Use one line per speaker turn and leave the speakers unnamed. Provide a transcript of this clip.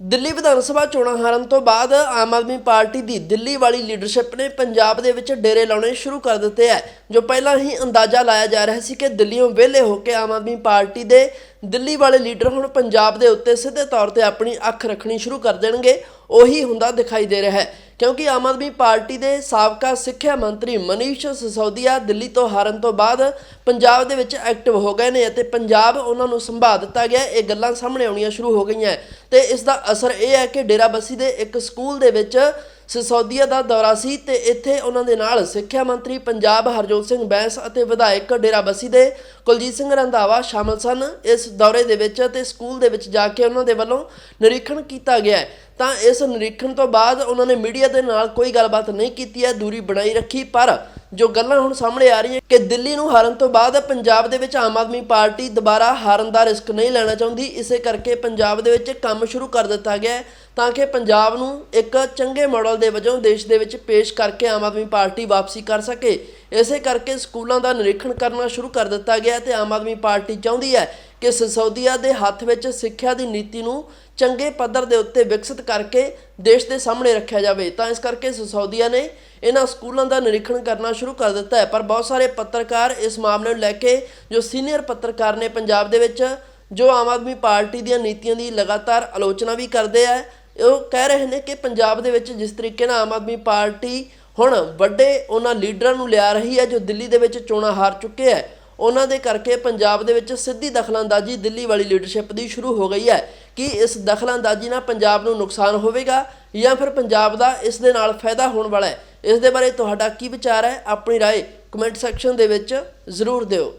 ਦਿੱਲੀ ਵਿਧਾਨ ਸਭਾ ਚੋਣਾਂ ਹਾਰਨ ਤੋਂ ਬਾਅਦ ਆਮ ਆਦਮੀ ਪਾਰਟੀ ਦੀ ਦਿੱਲੀ ਵਾਲੀ ਲੀਡਰਸ਼ਿਪ ਨੇ ਪੰਜਾਬ ਦੇ ਵਿੱਚ ਡੇਰੇ ਲਾਉਣੇ ਸ਼ੁਰੂ ਕਰ ਦਿੱਤੇ ਹੈ, ਜੋ ਪਹਿਲਾਂ ਹੀ ਅੰਦਾਜ਼ਾ ਲਾਇਆ ਜਾ ਰਿਹਾ ਸੀ ਕਿ ਦਿੱਲੀੋਂ ਵਿਹਲੇ ਹੋ ਕੇ ਆਮ ਆਦਮੀ ਪਾਰਟੀ ਦੇ ਦਿੱਲੀ ਵਾਲੇ ਲੀਡਰ ਹੁਣ ਪੰਜਾਬ ਦੇ ਉੱਤੇ ਸਿੱਧੇ ਤੌਰ ਤੇ ਆਪਣੀ ਅੱਖ ਰੱਖਣੀ ਸ਼ੁਰੂ ਕਰ ਦੇਣਗੇ, ਉਹੀ ਹੁੰਦਾ ਦਿਖਾਈ ਦੇ ਰਿਹਾ ਹੈ। ਕਿਉਂਕਿ ਆਮ ਆਦਮੀ ਪਾਰਟੀ ਦੇ ਸਾਬਕਾ ਸਿੱਖਿਆ ਮੰਤਰੀ ਮਨੀਸ਼ ਸਿਸੋਦੀਆ ਦਿੱਲੀ ਤੋਂ ਹਾਰਨ ਤੋਂ ਬਾਅਦ ਪੰਜਾਬ ਦੇ ਵਿੱਚ ਐਕਟਿਵ ਹੋ ਗਏ ਨੇ ਅਤੇ ਪੰਜਾਬ ਉਹਨਾਂ ਨੂੰ ਸੰਭਾਲ ਦਿੱਤਾ ਗਿਆ। ਇਹ ਗੱਲਾਂ ਸਾਹਮਣੇ ਆਉਣੀਆਂ ਸ਼ੁਰੂ ਹੋ ਗਈਆਂ। ਤੇ ਇਸ ਦਾ ਅਸਰ ਇਹ ਹੈ ਕਿ ਡੇਰਾਬੱਸੀ ਦੇ ਇੱਕ ਸਕੂਲ ਦੇ ਵਿੱਚ ਸਿਸੋਦੀਆ ਦਾ ਦੌਰਾ ਸੀ ਤੇ ਇੱਥੇ ਉਹਨਾਂ ਦੇ ਨਾਲ ਸਿੱਖਿਆ ਮੰਤਰੀ ਪੰਜਾਬ ਹਰਜੋਤ ਸਿੰਘ ਬੈਂਸ ਅਤੇ ਵਿਧਾਇਕ ਡੇਰਾਬੱਸੀ ਦੇ ਕੁਲਜੀਤ ਸਿੰਘ ਰੰਧਾਵਾ ਸ਼ਾਮਲ ਸਨ। ਇਸ ਦੌਰੇ ਦੇ ਵਿੱਚ ਤੇ ਸਕੂਲ ਦੇ ਵਿੱਚ ਜਾ ਕੇ ਉਹਨਾਂ ਦੇ ਵੱਲੋਂ ਨਿਰੀਖਣ ਕੀਤਾ ਗਿਆ ਤਾਂ ਇਸ ਨਿਰੀਖਣ ਤੋਂ ਬਾਅਦ ਉਹਨਾਂ ਨੇ ਮੀਡੀਆ ਦੇ ਨਾਲ ਕੋਈ ਗੱਲਬਾਤ ਨਹੀਂ ਕੀਤੀ ਹੈ, ਦੂਰੀ ਬਣਾਈ ਰੱਖੀ। ਪਰ ਜੋ ਗੱਲਾਂ ਹੁਣ ਸਾਹਮਣੇ ਆ ਰਹੀਆਂ ਕਿ ਦਿੱਲੀ ਨੂੰ ਹਾਰਨ ਤੋਂ ਬਾਅਦ ਪੰਜਾਬ ਦੇ ਵਿੱਚ ਆਮ ਆਦਮੀ ਪਾਰਟੀ ਦੁਬਾਰਾ ਹਾਰਨ ਦਾ ਰਿਸਕ ਨਹੀਂ ਲੈਣਾ ਚਾਹੁੰਦੀ। ਇਸੇ ਕਰਕੇ ਪੰਜਾਬ ਦੇ ਵਿੱਚ ਕੰਮ ਸ਼ੁਰੂ ਕਰ ਦਿੱਤਾ ਗਿਆ ਤਾਂ ਕਿ ਪੰਜਾਬ ਨੂੰ ਇੱਕ ਚੰਗੇ ਮਾਡਲ ਦੇ ਵਜੋਂ ਦੇਸ਼ ਦੇ ਵਿੱਚ ਪੇਸ਼ ਕਰਕੇ ਆਮ ਆਦਮੀ ਪਾਰਟੀ ਵਾਪਸੀ ਕਰ ਸਕੇ। ਇਸੇ ਕਰਕੇ ਸਕੂਲਾਂ ਦਾ ਨਿਰੀਖਣ ਕਰਨਾ ਸ਼ੁਰੂ ਕਰ ਦਿੱਤਾ ਗਿਆ ਤੇ ਆਮ ਆਦਮੀ ਪਾਰਟੀ ਚਾਹੁੰਦੀ ਹੈ ਕਿ ਸਿਸੋਦੀਆ ਦੇ ਹੱਥ ਵਿੱਚ ਸਿੱਖਿਆ ਦੀ ਨੀਤੀ ਨੂੰ ਚੰਗੇ ਪੱਧਰ ਦੇ ਉੱਤੇ ਵਿਕਸਿਤ ਕਰਕੇ ਦੇਸ਼ ਦੇ ਸਾਹਮਣੇ ਰੱਖਿਆ ਜਾਵੇ। ਤਾਂ ਇਸ ਕਰਕੇ ਸਿਸੋਦੀਆ ਨੇ ਇਹਨਾਂ ਸਕੂਲਾਂ ਦਾ ਨਿਰੀਖਣ ਕਰਨਾ ਸ਼ੁਰੂ ਕਰ ਦਿੱਤਾ ਹੈ। ਪਰ ਬਹੁਤ ਸਾਰੇ ਪੱਤਰਕਾਰ ਇਸ ਮਾਮਲੇ ਨੂੰ ਲੈ ਕੇ ਜੋ ਸੀਨੀਅਰ ਪੱਤਰਕਾਰ ਨੇ ਪੰਜਾਬ ਦੇ ਵਿੱਚ ਜੋ ਆਮ ਆਦਮੀ ਪਾਰਟੀ ਦੀਆਂ ਨੀਤੀਆਂ ਦੀ ਲਗਾਤਾਰ ਆਲੋਚਨਾ ਵੀ ਕਰਦੇ ਆ, ਉਹ ਕਹਿ ਰਹੇ ਨੇ ਕਿ ਪੰਜਾਬ ਦੇ ਵਿੱਚ ਜਿਸ ਤਰੀਕੇ ਨਾਲ ਆਮ ਆਦਮੀ ਪਾਰਟੀ ਹੁਣ ਵੱਡੇ ਉਹਨਾਂ ਲੀਡਰਾਂ ਨੂੰ ਲਿਆ ਰਹੀ ਹੈ ਜੋ ਦਿੱਲੀ ਦੇ ਵਿੱਚ ਚੋਣਾਂ ਹਾਰ ਚੁੱਕੇ ਹੈ ਉਹਨਾਂ ਦੇ ਕਰਕੇ ਪੰਜਾਬ ਦੇ ਵਿੱਚ ਸਿੱਧੀ ਦਖਲਅੰਦਾਜ਼ੀ ਦਿੱਲੀ ਵਾਲੀ ਲੀਡਰਸ਼ਿਪ ਦੀ ਸ਼ੁਰੂ ਹੋ ਗਈ ਹੈ ਕਿ ਇਸ ਦਖਲਅੰਦਾਜ਼ੀ ਨਾਲ ਪੰਜਾਬ ਨੂੰ ਨੁਕਸਾਨ ਹੋਵੇਗਾ ਜਾਂ ਫਿਰ ਪੰਜਾਬ ਦਾ ਇਸ ਦੇ ਨਾਲ ਫਾਇਦਾ ਹੋਣ ਵਾਲਾ ਹੈ ਇਸ ਦੇ ਬਾਰੇ ਤੁਹਾਡਾ ਕੀ ਵਿਚਾਰ ਹੈ ਆਪਣੀ رائے ਕਮੈਂਟ ਸੈਕਸ਼ਨ ਦੇ ਵਿੱਚ ਜ਼ਰੂਰ ਦਿਓ